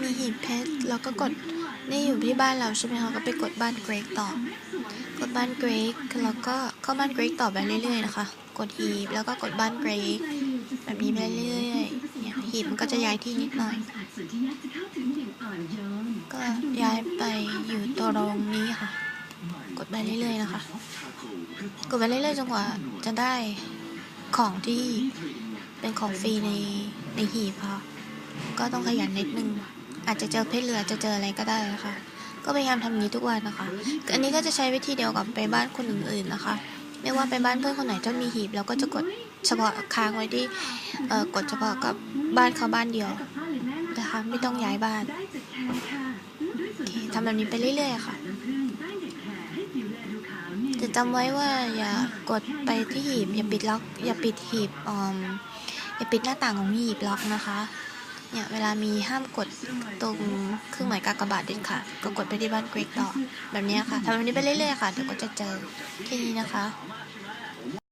มีหีบเพชรแล้วก็กดนี่อยู่ที่บ้านเราใช่ไหมคะก็ไปกดบ้านเกรกต่อ กดบ้านเกรกแล้วก็เข้าบ้านเกรกต่อไปเรื่อยๆนะคะ กดหีบแล้วก็กดบ้านเกรกแบบนี้ไปเรื่อยๆเนี่ยหีบมันก็จะย้ายที่นิดหน่อย ก็ย้ายไปอยู่ตัวตรงนี้ค่ะ กดไปเรื่อยๆนะคะ กดไปเรื่อยๆจนกว่าจะได้ของที่เป็นของฟรีในในหีบค่ะ ก็ต้องขยันนิดนึง อาจจะเจอเพชรเหลือจะเจออะไรก็ได้นะคะ ก็พยายามทำอย่างนี้ทุกวันนะคะ อันนี้ก็จะใช้วิธีเดียวกับไปบ้านคนอื่นๆนะคะ ไม่ว่าไปบ้านเพื่อนคนไหนจะมีหีบเราก็จะกดเฉพาะค้างไว้ที่กดเฉพาะกับบ้านเขาบ้านเดียวนะคะไม่ต้องย้ายบ้านทำแบบนี้ไปเรื่อยๆค่ะจะจำไว้ว่าอย่ากดไปที่หีบอย่าปิดล็อกอย่าปิดหีบอมอย่าปิดหน้าต่างของหีบล็อกนะคะ เนี่ยเวลามีห้ามกดตรงเครื่องหมายกากบาทเด็ดค่ะ ก็กดไปที่บ้านเกรกต่อแบบนี้ค่ะทำแบบนี้ไปเรื่อยๆค่ะเดี๋ยวก็จะเจอแค่นี้นะคะ